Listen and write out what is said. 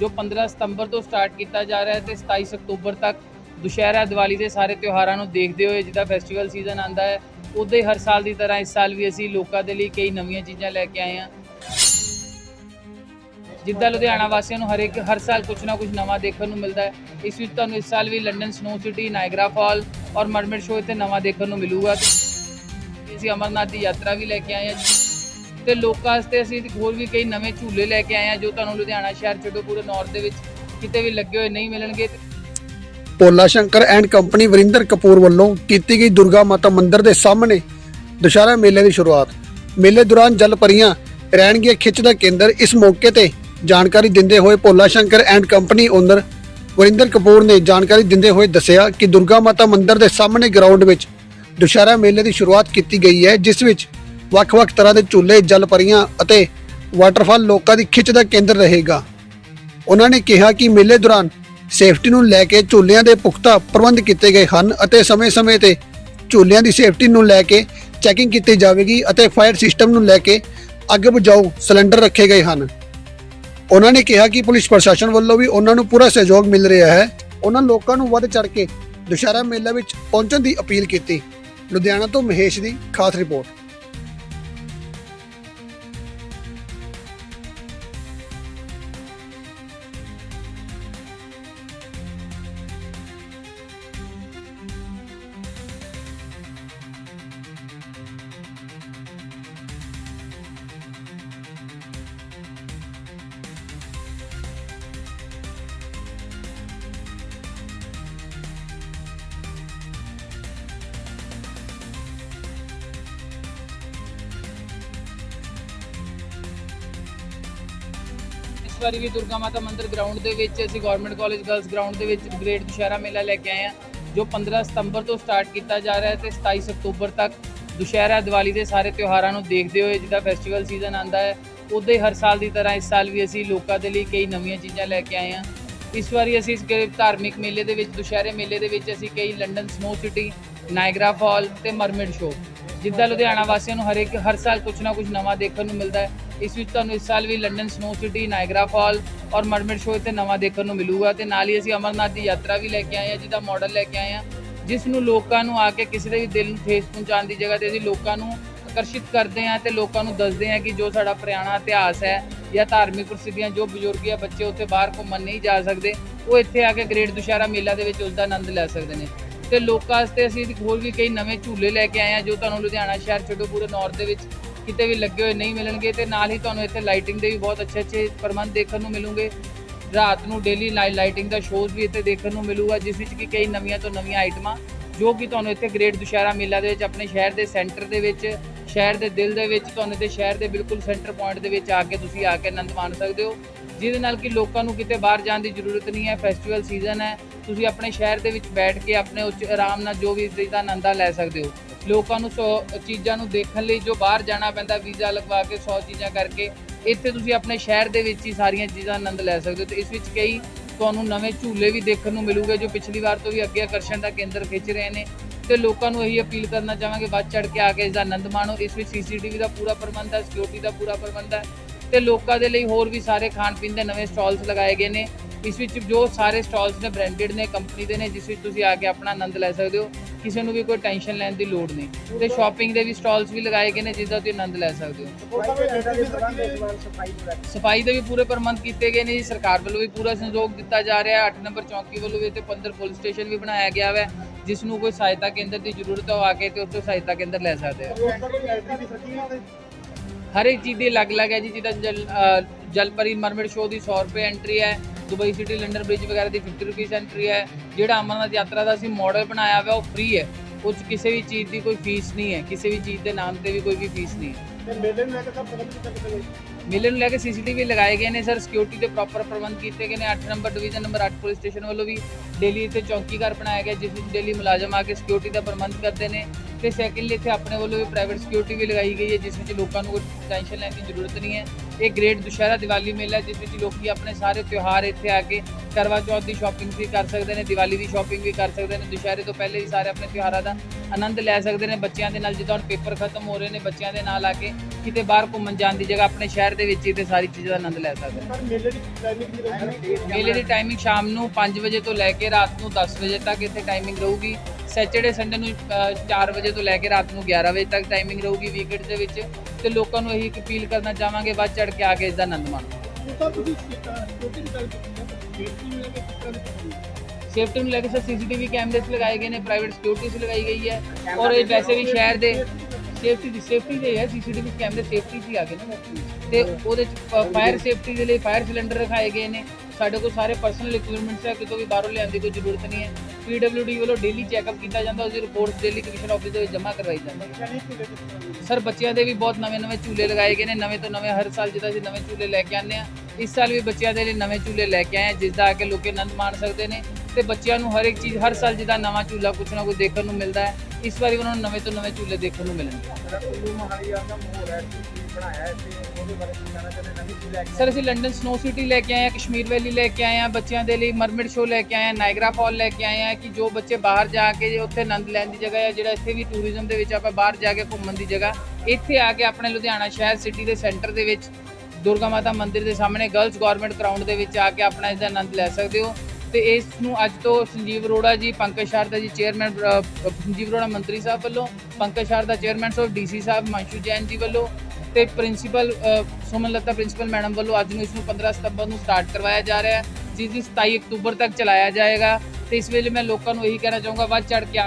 ਜੋ 15 ਸਤੰਬਰ ਤੋਂ ਸਟਾਰਟ ਕੀਤਾ ਜਾ ਰਿਹਾ ਹੈ ਤੇ 27 ਅਕਤੂਬਰ ਤੱਕ ਦੁਸ਼ਹਿਰਾ, ਦੀਵਾਲੀ ਦੇ ਸਾਰੇ ਤਿਉਹਾਰਾਂ ਨੂੰ ਦੇਖਦੇ ਹੋਏ ਜਿੱਦਾਂ ਫੈਸਟੀਵਲ ਸੀਜ਼ਨ ਆਂਦਾ ਹੈ ਉਦੋਂ ਹਰ ਸਾਲ ਦੀ ਤਰ੍ਹਾਂ ਇਸ ਸਾਲ ਵੀ ਅਸੀਂ ਲੋਕਾਂ ਦੇ ਲਈ ਕਈ ਨਵੀਆਂ ਚੀਜ਼ਾਂ ਲੈ ਕੇ ਆਏ ਹਾਂ। ਜਿੱਦਾਂ ਲੁਧਿਆਣਾ ਵਾਸੀਆਂ ਨੂੰ ਹਰੇਕ, ਹਰ ਸਾਲ ਕੁਝ ਨਾ ਕੁਝ ਨਵਾਂ ਦੇਖਣ ਨੂੰ ਮਿਲਦਾ ਹੈ। ਇਸ ਵਿੱਚ ਤੁਹਾਨੂੰ ਇਸ ਸਾਲ ਵੀ London snow city, Niagara fall ਔਰ ਮਰਮਿਡ ਸ਼ੋਅ ਤੇ ਨਵਾਂ ਦੇਖਣ ਨੂੰ ਮਿਲੂਗਾ। ਤੇ ਅਸੀਂ ਅਮਰਨਾਥ ਦੀ ਯਾਤਰਾ ਵੀ ਲੈ ਕੇ ਆਏ ਹਾਂ। ਤੇ ਲੋਕਾਂ ਵਾਸਤੇ ਅਸੀਂ ਹੋਰ ਵੀ ਕਈ ਨਵੇਂ ਝੂਲੇ ਲੈ ਕੇ ਆਏ ਹਾਂ ਜੋ ਤੁਹਾਨੂੰ ਲੁਧਿਆਣਾ ਸ਼ਹਿਰ ਛੱਡੋ, ਪੂਰੇ ਨਾਰਥ ਦੇ ਵਿੱਚ ਕਿਤੇ ਵੀ ਲੱਗੇ ਹੋਏ ਨਹੀਂ ਮਿਲਣਗੇ। ਭੋਲਾ ਸ਼ੰਕਰ ਐਂਡ ਕੰਪਨੀ ਵਰਿੰਦਰ ਕਪੂਰ ਵੱਲੋਂ ਕੀਤੀ ਗਈ ਦੁਰਗਾ ਮਾਤਾ ਮੰਦਿਰ ਦੇ ਸਾਹਮਣੇ ਦੁਸ਼ਹਿਰਾ ਮੇਲੇ ਦੀ ਸ਼ੁਰੂਆਤ। ਮੇਲੇ ਦੌਰਾਨ ਜਲ ਪਰੀਆਂ ਰਹਿਣਗੀਆਂ ਖਿੱਚ ਦਾ ਕੇਂਦਰ ਇਸ ਮੌਕੇ ਤੇ ਜਾਣਕਾਰੀ ਦਿੰਦੇ ਹੋਏ Bhola Shankar and company owner Varinder Kapoor ਨੇ ਜਾਣਕਾਰੀ ਦਿੰਦੇ ਹੋਏ ਦੱਸਿਆ ਕਿ ਦੁਰਗਾ ਮਾਤਾ ਮੰਦਿਰ ਦੇ ਸਾਹਮਣੇ ਗਰਾਊਂਡ ਵਿੱਚ ਦੁਸ਼ਹਿਰਾ ਮੇਲੇ ਦੀ ਸ਼ੁਰੂਆਤ ਕੀਤੀ ਗਈ ਹੈ, ਜਿਸ ਵਿੱਚ ਵੱਖ-ਵੱਖ ਤਰ੍ਹਾਂ ਦੇ ਝੂਲੇ, ਜਲ ਪਰੀਆਂ ਅਤੇ ਵਾਟਰਫਾਲ ਲੋਕਾਂ ਦੀ ਖਿੱਚ ਦਾ ਕੇਂਦਰ ਰਹੇਗਾ। ਉਹਨਾਂ ਨੇ ਕਿਹਾ ਕਿ ਮੇਲੇ ਦੌਰਾਨ ਸੇਫਟੀ ਨੂੰ ਲੈ ਕੇ ਝੂਲਿਆਂ ਦੇ ਪੁਖਤਾ ਪ੍ਰਬੰਧ ਕੀਤੇ ਗਏ ਹਨ ਅਤੇ ਸਮੇਂ-ਸਮੇਂ ਤੇ ਝੂਲਿਆਂ ਦੀ ਸੇਫਟੀ ਨੂੰ ਲੈ ਕੇ ਚੈਕਿੰਗ ਕੀਤੀ ਜਾਵੇਗੀ ਅਤੇ ਫਾਇਰ ਸਿਸਟਮ ਨੂੰ ਲੈ ਕੇ ਅੱਗ ਬੁਝਾਊ ਸਿਲੰਡਰ ਰੱਖੇ ਗਏ ਹਨ। ਉਹਨਾਂ ਨੇ ਕਿਹਾ ਕਿ ਪੁਲਿਸ ਪ੍ਰਸ਼ਾਸਨ ਵੱਲੋਂ ਵੀ ਉਹਨਾਂ ਨੂੰ ਪੂਰਾ ਸਹਿਯੋਗ ਮਿਲ ਰਿਹਾ ਹੈ। ਉਹਨਾਂ ਲੋਕਾਂ ਨੂੰ ਵੱਧ ਚੜ ਕੇ ਦੁਸ਼ਹਿਰਾ ਮੇਲਾ ਵਿੱਚ ਪਹੁੰਚਣ ਦੀ ਅਪੀਲ ਕੀਤੀ। ਲੁਧਿਆਣਾ ਤੋਂ ਮਹੇਸ਼ ਦੀ ਖਾਸ ਰਿਪੋਰਟ। ਇਸ ਵਾਰੀ ਵੀ ਦੁਰਗਾ ਮਾਤਾ ਮੰਦਿਰ ਗਰਾਊਂਡ ਦੇ ਵਿੱਚ ਅਸੀਂ ਗਵਰਨਮੈਂਟ ਕਾਲਜ ਗਰਲਸ ਗਰਾਊਂਡ ਦੇ ਵਿੱਚ ਗ੍ਰੇਟ ਦੁਸ਼ਹਿਰਾ ਮੇਲਾ ਲੈ ਕੇ ਆਏ ਹਾਂ, ਜੋ 15 ਸਤੰਬਰ ਤੋਂ ਸਟਾਰਟ ਕੀਤਾ ਜਾ ਰਿਹਾ ਹੈ ਤੇ 27 ਅਕਤੂਬਰ ਤੱਕ ਦੁਸ਼ਹਿਰਾ, ਦੀਵਾਲੀ ਦੇ ਸਾਰੇ ਤਿਉਹਾਰਾਂ ਨੂੰ ਦੇਖਦੇ ਹੋਏ ਜਿੱਦਾਂ ਫੈਸਟੀਵਲ ਸੀਜ਼ਨ ਆਂਦਾ ਹੈ ਉਦੋਂ ਹੀ ਹਰ ਸਾਲ ਦੀ ਤਰ੍ਹਾਂ ਇਸ ਸਾਲ ਵੀ ਅਸੀਂ ਲੋਕਾਂ ਦੇ ਲਈ ਕਈ ਨਵੀਆਂ ਚੀਜ਼ਾਂ ਲੈ ਕੇ ਆਏ ਹਾਂ। ਇਸ ਵਾਰੀ ਅਸੀਂ ਇਸ ਧਾਰਮਿਕ ਮੇਲੇ ਦੇ ਵਿੱਚ, ਦੁਸ਼ਹਿਰੇ ਮੇਲੇ ਦੇ ਵਿੱਚ ਅਸੀਂ ਕਈ London snow city Niagara fall ਤੇ ਮਰਮਿਡ ਸ਼ੋਅ ਜਿੱਦਾਂ ਲੁਧਿਆਣਾ ਵਾਸੀਆਂ ਨੂੰ ਹਰੇਕ, ਹਰ ਸਾਲ ਕੁਝ ਨਾ ਕੁਝ ਨਵਾਂ ਦੇਖਣ ਨੂੰ ਮਿਲਦਾ ਹੈ। ਇਸ ਵਿੱਚ ਤੁਹਾਨੂੰ ਇਸ ਸਾਲ ਵੀ London snow city, Niagara fall ਔਰ ਮਰਮਿਡ ਸ਼ੋਅ ਤੇ ਨਵਾਂ ਦੇਖਣ ਨੂੰ ਮਿਲੂਗਾ ਤੇ ਨਾਲ ਹੀ ਅਸੀਂ ਅਮਰਨਾਥ ਦੀ ਯਾਤਰਾ ਵੀ ਲੈ ਕੇ ਆਏ ਹਾਂ, ਜਿਹਦਾ ਮਾਡਲ ਲੈ ਕੇ ਆਏ ਹਾਂ, ਜਿਸ ਨੂੰ ਲੋਕਾਂ ਨੂੰ ਆ ਕੇ ਕਿਸੇ ਦੇ ਵੀ ਦਿਲ ਨੂੰ ਠੇਸ ਪਹੁੰਚਾਉਣ ਦੀ ਜਗ੍ਹਾ ਤੇ ਅਸੀਂ ਲੋਕਾਂ ਨੂੰ ਆਕਰਸ਼ਿਤ ਕਰਦੇ ਹਾਂ ਤੇ ਲੋਕਾਂ ਨੂੰ ਦੱਸਦੇ ਹਾਂ ਕਿ ਜੋ ਸਾਡਾ ਪੁਰਾਣਾ ਇਤਿਹਾਸ ਹੈ ਜਾਂ ਧਾਰਮਿਕ ਪ੍ਰਸਿੱਧੀਆਂ, ਜੋ ਬਜ਼ੁਰਗ ਜਾਂ ਬੱਚੇ ਉੱਥੇ ਬਾਹਰ ਘੁੰਮਣ ਨਹੀਂ ਜਾ ਸਕਦੇ, ਉਹ ਇੱਥੇ ਆ ਕੇ ਗ੍ਰੇਟ ਦੁਸ਼ਹਿਰਾ ਮੇਲਾ ਦੇ ਵਿੱਚ ਉਸ ਦਾ ਆਨੰਦ ਲੈ ਸਕਦੇ ਨੇ। ਤੇ ਲੋਕਾਂ ਵਾਸਤੇ ਅਸੀਂ ਹੋਰ ਵੀ ਕਈ ਨਵੇਂ ਝੂਲੇ ਲੈ ਕੇ ਆਏ ਹਾਂ, ਜੋ ਤੁਹਾਨੂੰ ਲੁਧਿਆਣਾ ਸ਼ਹਿਰ ਛੱਡੋ ਪੂਰੇ ਨਾਰਥ ਦੇ ਵਿੱਚ ਕਿਤੇ ਵੀ ਲੱਗੇ ਹੋਏ ਨਹੀਂ ਮਿਲਣਗੇ ਤੇ ਨਾਲ ਹੀ ਤੁਹਾਨੂੰ ਇੱਥੇ ਲਾਈਟਿੰਗ ਦੇ ਵੀ ਬਹੁਤ ਅੱਛੇ ਅੱਛੇ ਪ੍ਰਬੰਧ ਦੇਖਣ ਨੂੰ ਮਿਲੂਗੇ। ਰਾਤ ਨੂੰ ਡੇਲੀ ਲਾਈਟਿੰਗ ਦਾ ਸ਼ੋਜ਼ ਵੀ ਇੱਥੇ ਦੇਖਣ ਨੂੰ ਮਿਲੂਗਾ, ਜਿਸ ਵਿੱਚ ਕਿ ਕਈ ਨਵੀਆਂ ਤੋਂ ਨਵੀਆਂ ਆਈਟਮਾਂ ਜੋ ਕਿ ਤੁਹਾਨੂੰ ਇੱਥੇ ਗ੍ਰੇਟ ਦੁਸ਼ਹਿਰਾ ਮੇਲਾ ਦੇ ਵਿੱਚ, ਆਪਣੇ ਸ਼ਹਿਰ ਦੇ ਸੈਂਟਰ ਦੇ ਵਿੱਚ, ਸ਼ਹਿਰ ਦੇ ਦਿਲ ਦੇ ਵਿੱਚ, ਤੁਹਾਨੂੰ ਤੇ ਸ਼ਹਿਰ ਦੇ ਬਿਲਕੁਲ ਸੈਂਟਰ ਪੁਆਇੰਟ ਦੇ ਵਿੱਚ ਆ ਕੇ ਤੁਸੀਂ ਆ ਕੇ ਆਨੰਦ ਮਾਣ ਸਕਦੇ ਹੋ। ਜਿਹਦੇ ਨਾਲ ਕਿ ਲੋਕਾਂ ਨੂੰ ਕਿਤੇ ਬਾਹਰ ਜਾਣ ਦੀ ਜ਼ਰੂਰਤ ਨਹੀਂ ਹੈ ਫੈਸਟੀਵਲ ਸੀਜ਼ਨ ਹੈ, ਤੁਸੀਂ ਆਪਣੇ ਸ਼ਹਿਰ ਦੇ ਵਿੱਚ ਬੈਠ ਕੇ ਆਪਣੇ ਉੱਚ ਆਰਾਮ ਨਾਲ ਜੋ ਵੀ ਇਸ ਚੀਜ਼ ਦਾ ਆਨੰਦ ਲੈ ਸਕਦੇ ਹੋ। ਲੋਕਾਂ ਨੂੰ ਸੌ ਚੀਜ਼ਾਂ ਨੂੰ ਦੇਖਣ ਲਈ ਜੋ ਬਾਹਰ ਜਾਣਾ ਪੈਂਦਾ, ਵੀਜ਼ਾ ਲਗਵਾ ਕੇ 100 ਚੀਜ਼ਾਂ ਕਰਕੇ, ਇੱਥੇ ਤੁਸੀਂ ਆਪਣੇ ਸ਼ਹਿਰ ਦੇ ਵਿੱਚ ਹੀ ਸਾਰੀਆਂ ਚੀਜ਼ਾਂ ਆਨੰਦ ਲੈ ਸਕਦੇ ਹੋ। ਤੇ ਇਸ ਵਿੱਚ ਕਈ ਤੁਹਾਨੂੰ ਨਵੇਂ ਝੂਲੇ ਵੀ ਦੇਖਣ ਨੂੰ ਮਿਲੂਗੇ, ਜੋ ਪਿਛਲੀ ਵਾਰ ਤੋਂ ਵੀ ਅੱਗੇ ਆਕਰਸ਼ਣ ਦਾ ਕੇਂਦਰ ਖਿੱਚ ਰਹੇ ਨੇ। ਤੇ ਲੋਕਾਂ ਨੂੰ ਇਹੀ ਅਪੀਲ ਕਰਨਾ ਚਾਹਾਂਗੇ, ਵੱਧ ਚੜ ਕੇ ਆ ਕੇ ਇਸ ਦਾ ਆਨੰਦ ਮਾਣੋ। ਇਸ ਵਿੱਚ ਸੀਸੀਟੀਵੀ ਦਾ ਪੂਰਾ ਪ੍ਰਬੰਧ ਹੈ ਸਿਕਿਉਰਿਟੀ ਦਾ ਪੂਰਾ ਪ੍ਰਬੰਧ ਹੈ। ਤੇ ਲੋਕਾਂ ਦੇ ਲਈ ਹੋਰ ਵੀ ਸਾਰੇ ਖਾਣ ਪੀਣ ਦੇ ਨਵੇਂ ਸਟਾਲਸ ਲਗਾਏ ਗਏ ਨੇ। ਇਸ ਵਿੱਚ ਜੋ ਸਾਰੇ ਸਟਾਲਸ ਨੇ ਬ੍ਰਾਂਡਡ ਨੇ ਕੰਪਨੀ ਦੇ ਨੇ, ਜਿਸ ਵਿੱਚ ਤੁਸੀਂ ਆ ਕੇ ਆਪਣਾ ਆਨੰਦ ਲੈ ਸਕਦੇ ਹੋ। ਕਿਸੇ ਨੂੰ ਵੀ ਕੋਈ ਟੈਨਸ਼ਨ ਲੈਣ ਦੀ ਲੋੜ ਨਹੀਂ। ਤੇ ਸ਼ਾਪਿੰਗ ਦੇ ਵੀ ਸਟਾਲਸ ਵੀ ਲਗਾਏ ਗਏ ਨੇ ਜਿਸ ਦਾ ਤੁਸੀਂ ਆਨੰਦ ਲੈ ਸਕਦੇ ਹੋ। ਸਫ਼ਾਈ ਦੇ ਵੀ ਪੂਰੇ ਪ੍ਰਬੰਧ ਕੀਤੇ ਗਏ ਨੇ ਜੀ ਸਰਕਾਰ ਵੱਲੋਂ ਵੀ ਪੂਰਾ ਸਹਿਯੋਗ ਦਿੱਤਾ ਜਾ ਰਿਹਾ। ਹੈ 8 ਨੰਬਰ ਚੌਂਕੀ ਵੱਲੋਂ ਵੀ ਤੇ 15 ਪੁਲਿਸ ਸਟੇਸ਼ਨ ਵੀ ਬਣਾਇਆ ਗਿਆ ਹੈ ਜਿਸ ਨੂੰ ਕੋਈ ਸਹਾਇਤਾ ਕੇਂਦਰ ਦੀ ਜ਼ਰੂਰਤ ਹੈ ਆ ਕੇ ਤੇ ਉੱਥੋਂ ਸਹਾਇਤਾ ਕੇਂਦਰ ਲੈ ਸਕਦੇ ਆ। ਹਰ ਇੱਕ ਚੀਜ਼ ਦੀ ਅਲੱਗ-ਅਲੱਗ ਹੈ ਜੀ ਜਿੱਦਾਂ ਜਲ ਜਲਪਰੀ ਮਰਮਿਡ ਸ਼ੋਅ ਦੀ 100 ਰੁਪਏ ਐਂਟਰੀ ਹੈ। ਦੁਬਈ ਸਿਟੀ ਲੰਡਨ ਬ੍ਰਿਜ ਵਗੈਰਾ ਦੀ 50 ਰੁਪਏ ਐਂਟਰੀ ਹੈ। ਜਿਹੜਾ ਅਮਰਨਾਥ ਯਾਤਰਾ ਦਾ ਅਸੀਂ ਮਾਡਲ ਬਣਾਇਆ ਹੋਇਆ ਉਹ ਫ੍ਰੀ ਹੈ। 'ਚ ਕਿਸੇ ਵੀ ਚੀਜ਼ ਦੀ ਕੋਈ ਫੀਸ ਨਹੀਂ ਹੈ। ਕਿਸੇ ਵੀ ਚੀਜ਼ ਦੇ ਨਾਮ ਤੇ ਵੀ ਕੋਈ ਵੀ ਫੀਸ ਨਹੀਂ ਹੈ। ਮੇਲੇ ਨੂੰ ਲੈ ਕੇ ਸੀਸੀਟੀਵੀ ਲਗਾਏ ਗਏ ਨੇ ਸਰ ਸਿਕਿਉਰਿਟੀ ਦੇ ਪ੍ਰੋਪਰ ਪ੍ਰਬੰਧ ਕੀਤੇ ਗਏ ਨੇ। 8 number division number 8 police station ਵੱਲੋਂ ਵੀ ਡੇਲੀ ਇੱਥੇ ਚੌਂਕੀ ਘਰ ਬਣਾਇਆ ਗਿਆ ਜਿਸ ਵਿੱਚ ਡੇਲੀ ਮੁਲਾਜ਼ਮ ਆ ਕੇ ਸਿਕਿਉਰਿਟੀ ਦਾ ਪ੍ਰਬੰਧ ਕਰਦੇ ਨੇ। ਤੇ ਸੈਕਿੰਡਲੀ ਇੱਥੇ ਆਪਣੇ ਵੱਲੋਂ ਵੀ ਪ੍ਰਾਈਵੇਟ ਸਿਕਿਉਰਿਟੀ ਵੀ ਲਗਾਈ ਗਈ ਹੈ, ਜਿਸ ਵਿੱਚ ਲੋਕਾਂ ਨੂੰ ਕੋਈ ਟੈਨਸ਼ਨ ਲੈਣ ਦੀ ਜ਼ਰੂਰਤ ਨਹੀਂ ਹੈ। ਇਹ ਗ੍ਰੇਟ ਦੁਸ਼ਹਿਰਾ ਦੀਵਾਲੀ ਮੇਲਾ ਜਿਸ ਵਿੱਚ ਲੋਕੀ ਆਪਣੇ ਸਾਰੇ ਤਿਉਹਾਰ ਇੱਥੇ ਆ ਕੇ ਕਰਵਾ ਚੌਥ ਦੀ ਸ਼ਾਪਿੰਗ ਵੀ ਕਰ ਸਕਦੇ ਨੇ, ਦੀਵਾਲੀ ਦੀ ਸ਼ਾਪਿੰਗ ਵੀ ਕਰ ਸਕਦੇ ਨੇ। ਦੁਸ਼ਹਿਰੇ ਤੋਂ ਪਹਿਲੇ ਵੀ ਸਾਰੇ ਆਪਣੇ ਤਿਉਹਾਰਾਂ ਦਾ ਆਨੰਦ ਲੈ ਸਕਦੇ ਨੇ ਬੱਚਿਆਂ ਦੇ ਨਾਲ, ਜਿੱਦਾਂ ਹੁਣ ਪੇਪਰ ਖਤਮ ਹੋ ਰਹੇ ਨੇ, ਬੱਚਿਆਂ ਦੇ ਨਾਲ ਆ ਕੇ ਕਿਤੇ ਬਾਹਰ ਘੁੰਮਣ ਜਾਣ ਦੀ ਜਗ੍ਹਾ ਆਪਣੇ ਸ਼ਹਿਰ ਦੇ ਵਿੱਚ ਹੀ ਤੇ ਸਾਰੀ ਚੀਜ਼ਾਂ ਦਾ ਆਨੰਦ ਲੈ ਸਕਦੇ ਨੇ। ਮੇਲੇ ਦੀ ਟਾਈਮਿੰਗ ਮੇਲੇ ਦੀ ਟਾਈਮਿੰਗ ਸ਼ਾਮ ਨੂੰ 5 ਵਜੇ ਤੋਂ ਲੈ ਕੇ ਰਾਤ ਨੂੰ 10 ਵਜੇ ਤੱਕ ਇੱਥੇ ਟਾਈਮਿੰਗ ਰਹੂਗੀ। ਸੈਚਰਡੇ ਸੰਡੇ ਨੂੰ ਅ, 4 ਵਜੇ ਤੋਂ ਲੈ ਕੇ ਰਾਤ ਨੂੰ 11 ਵਜੇ ਤੱਕ ਟਾਈਮਿੰਗ ਰਹੂਗੀ ਵੀਕਐਂਡ ਦੇ ਵਿੱਚ ਤੇ ਲੋਕਾਂ ਨੂੰ ਇਹੀ ਅਪੀਲ ਕਰਨਾ ਚਾਹਾਂਗੇ ਵੱਧ ਚੜ ਕੇ ਆ ਕੇ ਇਸ ਦਾ ਆਨੰਦ ਮਾਣੋ। ਦੀ ਸੇਫਟੀ ਨੂੰ ਲੈ ਕੇ ਦੀ ਸਰ ਸੀਸੀਟੀਵੀ ਕੈਮਰੇਸ ਲਗਾਏ ਗਏ ਨੇ ਪ੍ਰਾਈਵੇਟ ਸਿਕਿਉਰਿਟੀਜ਼ ਲਗਾਈ ਗਈ ਹੈ ਔਰ ਇਹ ਵੈਸੇ ਵੀ ਸ਼ਹਿਰ ਦੇ ਸੇਫਟੀ ਦੀ ਸੇਫਟੀ ਦੇ ਹੈ ਸੀਸੀਟੀਵੀ ਕੈਮਰੇ ਸੇਫਟੀ 'ਚ ਹੀ ਆ ਗਏ ਨਾ ਤੇ ਉਹਦੇ ਚ ਫਾਇਰ ਸੇਫਟੀ ਦੇ ਲਈ ਫਾਇਰ ਸਿਲੰਡਰ ਰਖਾਏ ਗਏ ਨੇ। ਸਾਡੇ ਕੋਲ ਸਾਰੇ ਪਰਸਨਲ ਇਕਵਿਪਮੈਂਟਸ ਹੈ ਕਿਤੋਂ ਵੀ ਬਾਹਰੋਂ ਲਿਆਉਣ ਦੀ ਕੋਈ ਜ਼ਰੂਰਤ ਨਹੀਂ ਹੈ। ਪੀਡਬਲਯੂਡੀ ਵੱਲੋਂ ਡੇਲੀ ਚੈੱਕਅਪ ਕੀਤਾ ਜਾਂਦਾ ਉਸ ਦੀ ਰਿਪੋਰਟ ਡੇਲੀ ਕਮਿਸ਼ਨ ਆਫਿਸ ਦੇ ਵਿੱਚ ਜਮ੍ਹਾਂ ਕਰਵਾਈ ਜਾਂਦੀ ਹੈ। ਸਰ, ਬੱਚਿਆਂ ਦੇ ਵੀ ਬਹੁਤ ਨਵੇਂ-ਨਵੇਂ ਝੂਲੇ ਲਗਾਏ ਗਏ ਨੇ, ਨਵੇਂ ਤੋਂ ਨਵੇਂ ਹਰ ਸਾਲ ਜਿੱਦਾਂ ਅਸੀਂ ਨਵੇਂ ਝੂਲੇ ਲੈ ਕੇ ਆਉਂਦੇ ਆ ਇਸ ਸਾਲ ਵੀ ਬੱਚਿਆਂ ਦੇ ਲਈ ਨਵੇਂ ਝੂਲੇ ਲੈ ਕੇ ਆਏ ਆ ਜਿਸ ਦਾ ਆ ਕੇ ਲੋਕੇ ਆਨੰਦ ਮਾਣ ਸਕਦੇ ਨੇ ਤੇ ਬੱਚਿਆਂ ਨੂੰ ਹਰ ਇੱਕ ਚੀਜ਼, ਹਰ ਸਾਲ ਜਿੱਦਾਂ ਨਵਾਂ ਝੂਲਾ ਕੁਛ ਨਾ ਕੁਛ ਦੇਖਣ ਨੂੰ ਮਿਲਦਾ ਹੈ, ਇਸ ਵਾਰੀ ਉਹਨਾਂ ਨੂੰ ਨਵੇਂ ਤੋਂ ਨਵੇਂ ਝੂਲੇ ਦੇਖਣ ਨੂੰ ਮਿਲਣਗੇ। ਬਣਾਇਆ ਹੈ ਉਹਦੇ ਬਾਰੇ ਕੀ ਕਹਿਣਾ ਚਾਹੁੰਦੇ ਨਵੀਂ ਚੀਜ਼ ਲੈ ਕੇ ਸਰ, ਅਸੀਂ ਲੰਡਨ ਸਨੋ ਸਿਟੀ ਲੈ ਕੇ ਆਏ ਆ ਕਸ਼ਮੀਰ ਵੈਲੀ ਲੈ ਕੇ ਆਏ ਆ ਬੱਚਿਆਂ ਦੇ ਲਈ ਮਰਮਿਡ ਸ਼ੋ ਲੈ ਕੇ ਆਏ ਆ ਨਾਇਗਰਾ ਫਾਲ ਲੈ ਕੇ ਆਏ ਆ ਕਿ ਜੋ ਬੱਚੇ ਬਾਹਰ ਜਾ ਕੇ ਜੇ ਉੱਥੇ ਆਨੰਦ ਲੈਣ ਦੀ ਜਗ੍ਹਾ ਹੈ ਜਿਹੜਾ ਇੱਥੇ ਵੀ ਟੂਰਿਜ਼ਮ ਦੇ ਵਿੱਚ ਆਪਾਂ ਬਾਹਰ ਜਾ ਕੇ ਘੁੰਮਣ ਦੀ ਜਗ੍ਹਾ, ਇੱਥੇ ਆ ਕੇ ਆਪਣੇ ਲੁਧਿਆਣਾ ਸ਼ਹਿਰ ਸਿਟੀ ਦੇ ਸੈਂਟਰ ਦੇ ਵਿੱਚ ਦੁਰਗਾ ਮਾਤਾ ਮੰਦਿਰ ਦੇ ਸਾਹਮਣੇ ਗਰਲਸ ਗਵਰਨਮੈਂਟ ਗਰਾਊਂਡ ਦੇ ਵਿੱਚ ਆ ਕੇ ਆਪਣਾ ਇਸ ਦਾ ਆਨੰਦ ਲੈ ਸਕਦੇ ਹੋ। ਤੇ ਇਸ ਨੂੰ ਅੱਜ ਤੋਂ ਸੰਜੀਵ ਅਰੋੜਾ ਜੀ, ਪੰਕਜ ਸ਼ਾਰਦਾ ਜੀ ਚੇਅਰਮੈਨ ਸੰਜੀਵ ਅਰੋੜਾ ਮੰਤਰੀ ਸਾਹਿਬ ਵੱਲੋਂ, ਪੰਕਜ ਸ਼ਾਰਦਾ ਚੇਅਰਮੈਨ ਸਾਹਿਬ ਡੀਸੀ ਸਾਹਿਬ, ਮਾਂਸ਼ੂ ਜੈਨ ਜੀ ਵੱਲੋਂ ਤੇ principal Suman Lata principal madam ਵੱਲੋਂ ਅੱਜ ਨੂੰ ਇਸ ਨੂੰ 15 ਸਤੰਬਰ ਨੂੰ ਸਟਾਰਟ ਕਰਵਾਇਆ ਜਾ ਰਿਹਾ ਹੈ, ਜਿਸ ਦੀ 27 ਅਕਤੂਬਰ ਤੱਕ ਚਲਾਇਆ ਜਾਏਗਾ ਤੇ ਇਸ ਵੇਲੇ ਮੈਂ ਲੋਕਾਂ ਨੂੰ ਇਹੀ ਕਹਿਣਾ ਚਾਹੂੰਗਾ, ਵੱਧ ਚੜ ਕੇ ਆ